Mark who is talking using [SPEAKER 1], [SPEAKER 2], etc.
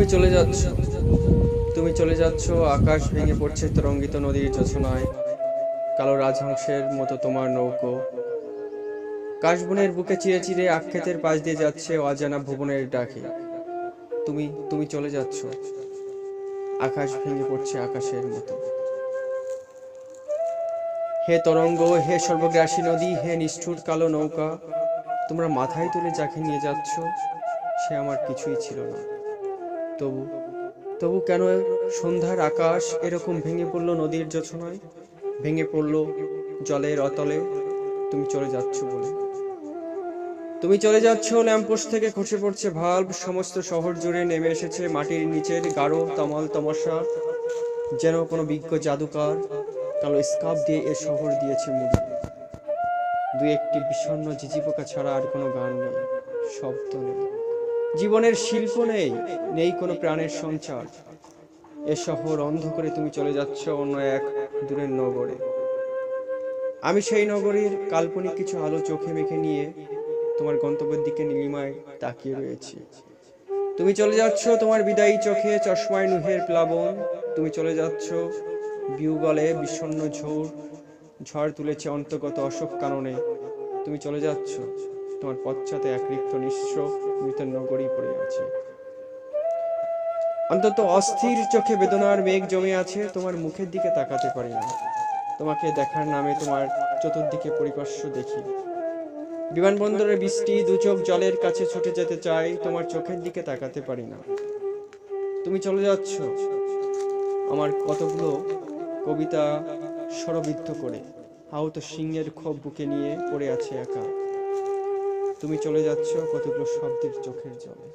[SPEAKER 1] তুমি চলে যাচ্ছ। তুমি চলে যাচ্ছ, আকাশ ভেঙে পড়ছে তরঙ্গিত নদীর যোছনায় কালো রাজহংসের মতো তোমার নৌকো। কাশবনের বুকে চিরে চিরে আক্ষেতের পাশ দিয়ে যাচ্ছে অজানা ভুবনের ডাকে। তুমি তুমি চলে যাচ্ছ। আকাশ ভেঙে পড়ছে আকাশের মতো। হে তরঙ্গ, হে সর্বগ্রাসী নদী, হে নিষ্ঠুর কালো নৌকা, তোমরা মাথায় তুলে যাকে নিয়ে যাচ্ছ, সে আমার কিছুই ছিল না। তবু। তবু কেন সন্ধ্যার আকাশ এরকম ভেঙে পড়ল নদীর যোছনায় ভেঙে পড়ল জলের অতলে। তুমি চলে যাচ্ছ বলে। তুমি চলে যাচ্ছ ল্যাম্পোস্ট থেকে খসে পড়ছে ভাল্ব। সমস্ত শহর জুড়ে নেমে এসেছে মাটির নিচের গাঢ় তমাল তমসা যেন কোনো বিজ্ঞ জাদুকার কালো স্কাপ দিয়ে এ শহর দিয়েছে মুড়ি দু একটি বিষণ্ণ ঝিঝি পোকা ছাড়া আর কোনো গান নেই, শব্দ নেই। জীবনের শিল্প নেই নেই কোনো প্রাণের সঞ্চার। এ শহর অন্ধ করে তুমি চলে যাচ্ছ অন্য এক দূরের নগরে। আমি সেই নগরীর কাল্পনিক কিছু আলো চোখে মেখে নিয়ে তোমার গন্তব্যের দিকে নীলিমায় তাকিয়ে রয়েছি। তুমি চলে যাচ্ছ তোমার বিদায়ী চোখে চশমায় নুহের প্লাবন। তুমি চলে যাচ্ছ বিউগলে বিষণ্ণ ঝোড় ঝড় তুলেছে অন্তর্গত অশোক কাননে। তুমি চলে যাচ্ছ তোমার পশ্চাতে এক রিক্ত নিঃস্ব মৃতের নগরী পড়ে আছে। অন্তত অস্থির চোখে বেদনার মেঘ জমে আছে, তোমার মুখের দিকে তাকাতে পারি না। তোমাকে দেখার নামে তোমার চতুর্দিকে পরিপার্শ্ব দেখি। বিমানবন্দরের বৃষ্টি দু চোখ জলের কাছে ছুটে যেতে চাই তোমার চোখের দিকে তাকাতে পারি না। তুমি চলে যাচ্ছ। আমার কতগুলো কবিতা স্বরবিদ্ধ করে আহত সিংহের ক্ষোভ বুকে নিয়ে পড়ে আছে একা। তুমি চলে যাচ্ছ কতগুলো শব্দের চোখের জলে।